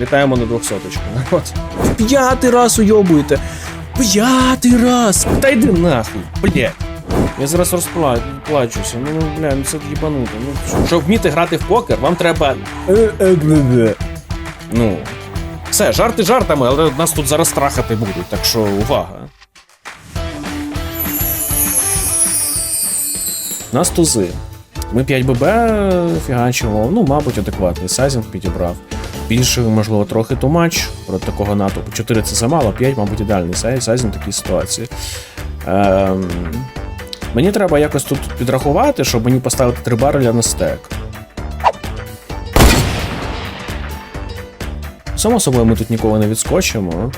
літаємо на двохсоточку. От. П'ятий раз уйобуєте. П'ятий раз! Та йди нахуй, блядь. Я зараз розплачуся. Ну, ну, бля, ну це їбануто. Ну, щоб вміти грати в покер, вам треба. е, Ну. Все, жарти жартами, але нас тут зараз трахати будуть, так що увага. Нас тузи. Ми 5 ББ фігачимо, ну, мабуть, адекватний сайзинг підібрав. Більше, можливо, трохи тумач проти такого натовпу. 4 це замало, 5, мабуть, ідеальний сайз- сайзинг в такій ситуації. Ем, мені треба якось тут підрахувати, щоб мені поставити 3 бареля на стек. Само собою, ми тут ніколи не відскочимо.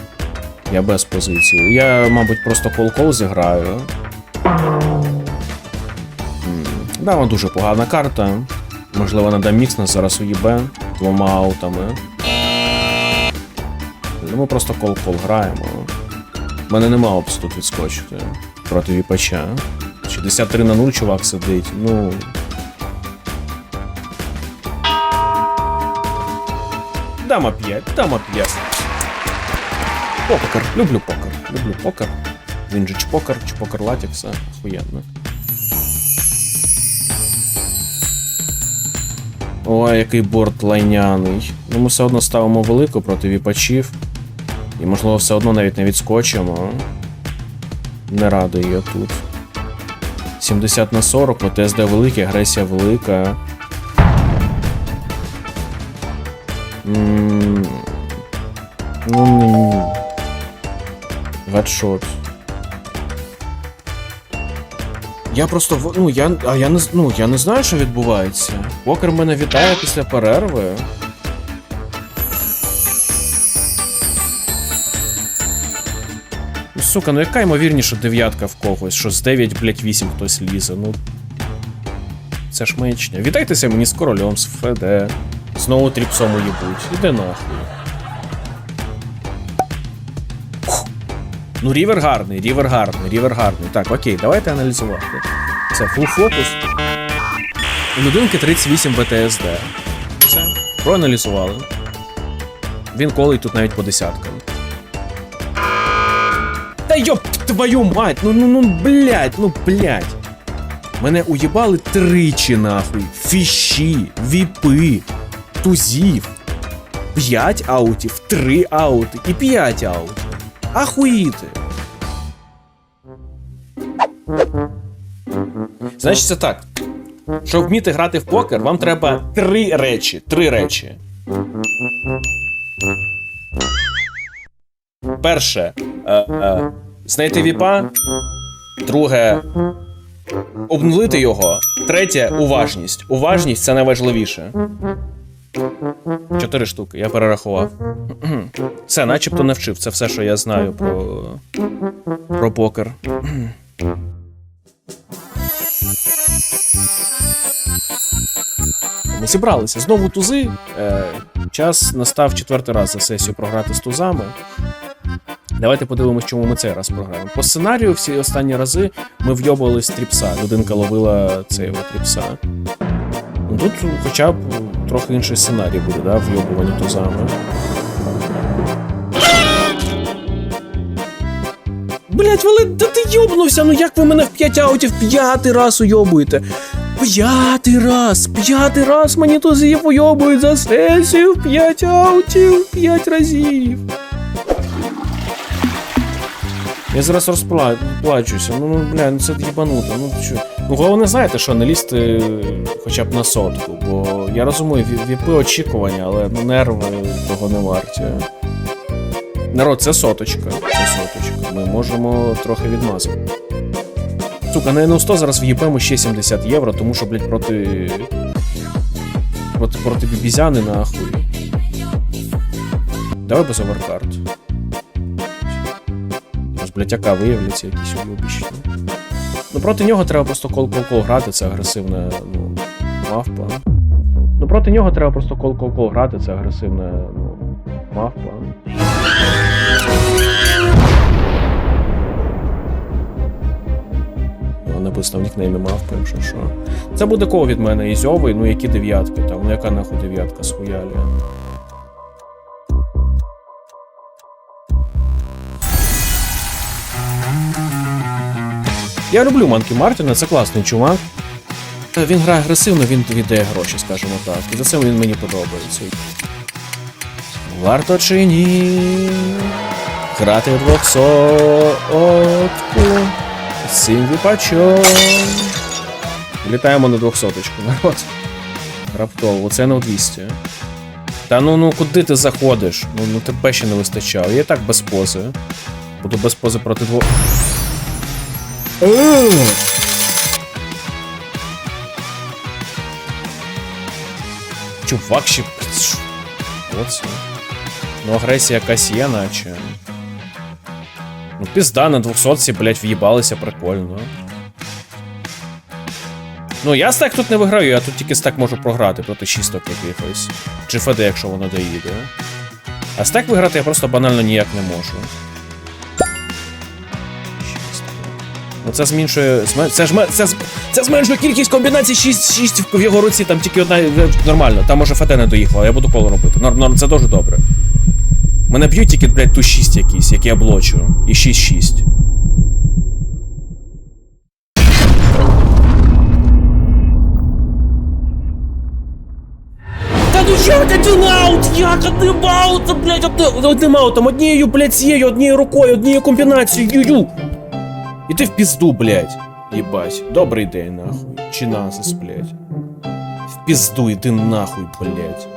Я без позиції. Я, мабуть, просто кол-кол зіграю. Да, вона дуже погана карта. Можливо, надам мікс нас зараз уїбе двома аутами. Ну, Ми просто кол-кол граємо. У мене нема опції тут відскочити проти віпача. 63 на 0 чувак сидить. Ну. Дама 5, дама 5. Покер. Люблю покер. Люблю покер. Він же чпокер, чпокер латік, все охуєнно. Ой, який борт лайняний. Ну, ми все одно ставимо велику проти віпачів. І, можливо, все одно навіть не відскочимо. Не радий я тут. 70 на 40, ПТСД великий, агресія велика. Ну, ні. Я просто ну я, а я не ну, я не знаю, що відбувається. Покер мене вітає після перерви. Ну, сука, ну яка ймовірніша дев'ятка в когось, що з 9, блять, 8 хтось лізе, ну. Це ж маячня. Вітайтеся мені з королем, з ФД. Знову тріпсом уїбуть. Іди нахуй. Ну, рівер гарний, рівер гарний, рівер гарний. Так, окей, давайте аналізувати. Це фул фокус. У людинки 38 БТСД. Все. Проаналізували. Він колить тут навіть по десяткам. Та йоп твою мать! Ну ну ну блять, ну блять. Мене уїбали тричі нахуй. Фіші, віпи, тузів. 5 аутів, 3 аути і 5 аутів. Ахуїти. Значить, це так. Щоб вміти грати в покер, вам треба три речі. Три речі. Перше. Е, е, знайти віпа. Друге. Обнулити його. Третє уважність. Уважність це найважливіше. Чотири штуки, я перерахував. Все, начебто навчив. Це все, що я знаю про. про покер. Ми зібралися. Знову тузи. Е, час настав четвертий раз за сесію програти з тузами. Давайте подивимось, чому ми цей раз програємо. По сценарію всі останні рази ми вйобували тріпса. Людинка ловила от тріпса. Ну тут хоча б трохи інший сценарій буде, да, вйобування тузами. Блять, Вали, да ти йобнувся, ну як ви мене в 5 аутів п'ятий раз уйобуєте? П'ятий раз, п'ятий раз мені тузів уйобують за сесію в 5 аутів, 5 разів. Я зараз розплачуся. Ну, ну бля, ну це їбануто. Ну що. Ну, головне, знаєте, що не лізти хоча б на сотку, бо я розумію, ві- віпи очікування, але ну, нерви того не варті. Народ, це соточка. Це соточка. Ми можемо трохи відмазати. Сука, на НУ100 зараз в'їбемо ще 70 євро, тому що, блядь, проти. Проти, проти бібізяни нахуй. Давай без оверкарт. Блятяка виявляться якісь уйобища. Ну проти нього треба просто кол-кол-кол грати, це агресивна ну, мавпа. Ну проти нього треба просто кол-кол-кол грати, це агресивна ну, мавпа. Ну, Написано в нікнеймі мавпа, якщо що. Це буде кого від мене? Ізьовий, ну які дев'ятки там, ну яка нахуй дев'ятка з Я люблю Манкі Мартіна, це класний чувак. Він грає агресивно, він віддає гроші, скажімо так. І за це він мені подобається. Варто чи ні? Грати двохсотку. з Цим віпачом. Літаємо на двохсоточку, народ. Раптово, це у 200. Та ну ну куди ти заходиш? Ну, ну тебе ще не вистачало. Я так без пози. Буду без пози проти двох. Е! Чувак ще. Оце. Ну, агресія якась є, наче. Ну, пізда на 200 блять, в'їбалися прикольно. Ну, я стек тут не виграю, я тут тільки стек можу програти проти шісток якихось. Чи ФД, якщо воно доїде. А стек виграти я просто банально ніяк не можу. Ну це зменшує. Це ж це, це зменшує кількість комбінацій 6, 6 в його руці, там тільки одна е, нормально. Там може ФТ не доїхала, я буду коло робити. Норм, норм, це дуже добре. Мене б'ють тільки, блядь, ту 6 якийсь, як я блочу. І 6-6. Ну як один аут? Як одним аутом, блядь, одним, аутом, однією, блядь, цією, однією рукою, однією комбінацією. Іди в пізду, блядь. Єбать. Добрий день, нахуй. Чи назис, блядь. В пізду, іди нахуй, блядь.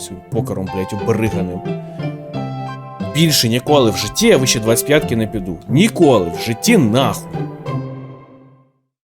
Цим покором, блядь, обриганим. Більше ніколи в житті я вище 25-ки не піду. Ніколи в житті нахуй.